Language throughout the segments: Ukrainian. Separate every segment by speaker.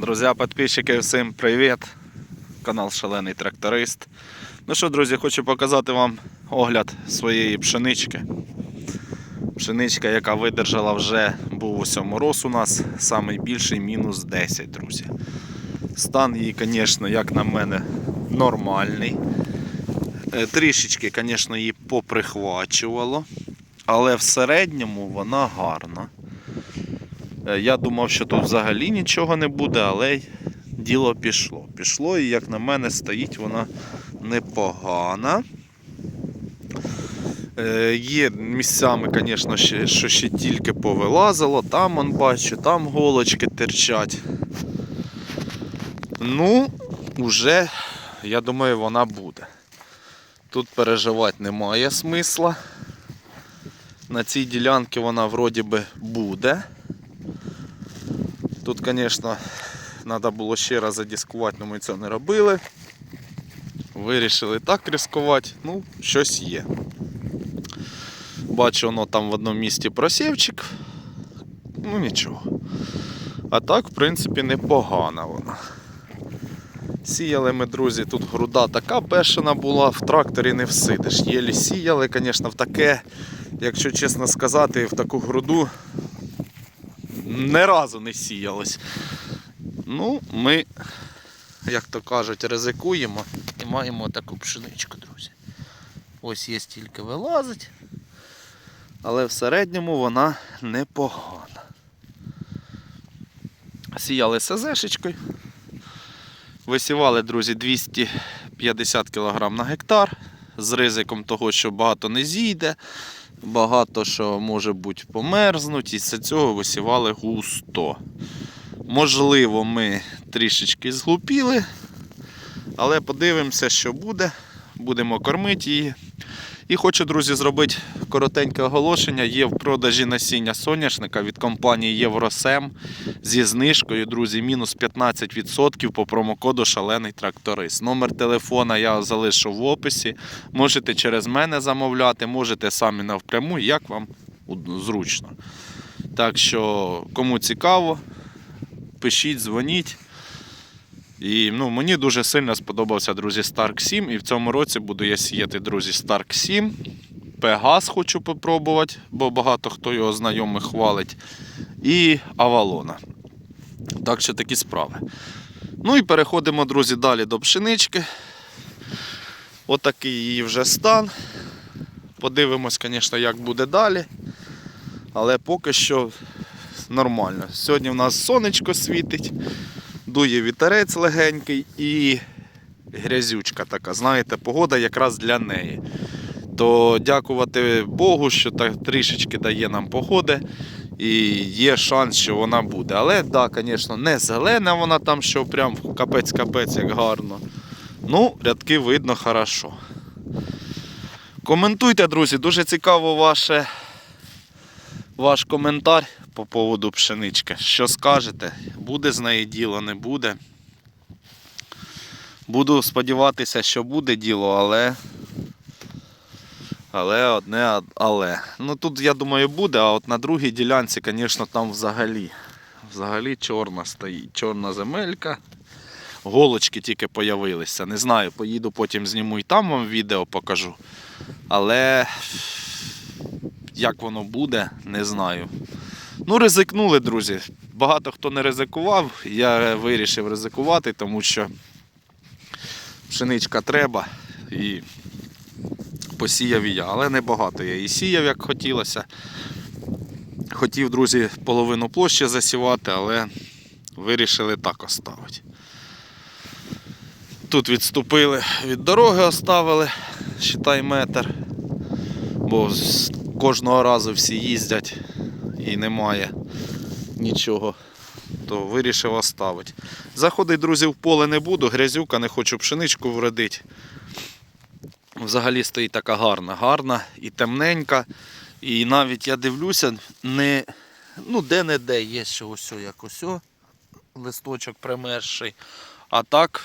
Speaker 1: Друзі, підписчики, всім привіт! Канал Шалений Тракторист. Ну що, друзі, хочу показати вам огляд своєї пшенички. Пшеничка, яка видержала вже був ось мороз у нас, найбільший мінус 10, друзі. Стан її, звісно, як на мене, нормальний. Е, Трішечки, звісно, її поприхвачувало, але в середньому вона гарна. Е, Я думав, що тут взагалі нічого не буде, але діло пішло. Пішло, і як на мене, стоїть вона непогана. Е, Є місцями, звісно, що ще тільки повилазило. Там он бачу, там голочки терчать. Ну, вже, я думаю, вона буде. Тут переживати немає смисла. На цій ділянці вона вроді би буде. Тут, звісно, треба було ще раз задіскувати, але ми це не робили. Вирішили так ризикувати, ну, щось є. Бачу, воно там в одному місці просівчик. Ну нічого. А так, в принципі, непогана вона. Сіяли ми, друзі, тут груда така бешена була, в тракторі не всидиш. Єлі сіяли, звісно, в таке, якщо чесно сказати, в таку груду не разу не сіялось. Ну, ми, як то кажуть, ризикуємо і маємо таку пшеничку, друзі. Ось є тільки вилазить, але в середньому вона непогана. Сіяли СЗшечкою. Висівали, друзі, 250 кг на гектар з ризиком того, що багато не зійде, багато що може бути померзнуть, і з цього висівали густо. Можливо, ми трішечки зглупіли, але подивимося, що буде. Будемо кормити її. І хочу, друзі, зробити коротеньке оголошення. Є в продажі насіння соняшника від компанії Євросем зі знижкою, друзі, мінус 15% по промокоду Шалений тракторист. Номер телефона я залишу в описі. Можете через мене замовляти, можете самі навпряму, як вам зручно. Так що, кому цікаво, пишіть, дзвоніть. І ну, мені дуже сильно сподобався, друзі, Stark 7. І в цьому році буду я сіяти, друзі, Stark 7. Пегас хочу попробувати, бо багато хто його знайомих хвалить. І Авалона. Так що такі справи. Ну і переходимо, друзі, далі до пшенички. Отакий її вже стан. Подивимось, звісно, як буде далі. Але поки що нормально. Сьогодні в нас сонечко світить, дує вітерець легенький і грязючка така. Знаєте, погода якраз для неї. То дякувати Богу, що так трішечки дає нам погоди. І є шанс, що вона буде. Але так, да, звісно, не зелена вона там, що прям капець-капець, як гарно. Ну, рядки видно хорошо. Коментуйте, друзі, дуже цікаво ваше, ваш коментар по поводу пшенички. Що скажете? Буде з неї діло, не буде. Буду сподіватися, що буде діло, але. Але одне але. Ну тут, я думаю, буде, а от на другій ділянці, звісно, там взагалі. Взагалі чорна стоїть. Чорна земелька. Голочки тільки появилися. Не знаю, поїду потім зніму і там вам відео покажу. Але як воно буде, не знаю. Ну, ризикнули, друзі. Багато хто не ризикував. Я вирішив ризикувати, тому що пшеничка треба і посіяв і я. Але не багато я її сіяв, як хотілося. Хотів, друзі, половину площі засівати, але вирішили так оставити. Тут відступили від дороги, оставили, считай метр. Бо кожного разу всі їздять і немає нічого. То вирішив оставити. Заходить, друзі, в поле не буду, грязюка, не хочу пшеничку вродити. Взагалі стоїть така гарна, гарна і темненька. І навіть я дивлюся, не, ну де-не-де є ще ось як ось листочок примерший. А так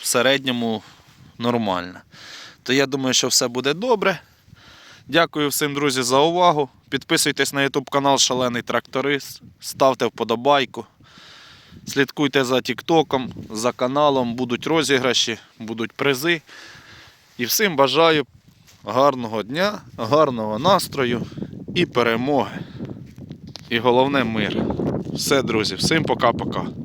Speaker 1: в середньому нормально. То я думаю, що все буде добре. Дякую всім, друзі, за увагу. Підписуйтесь на YouTube канал Шалений Тракторист, ставте вподобайку. Слідкуйте за Тіктоком, за каналом, будуть розіграші, будуть призи. І всім бажаю гарного дня, гарного настрою і перемоги. І головне мир. Все, друзі, всім пока-пока.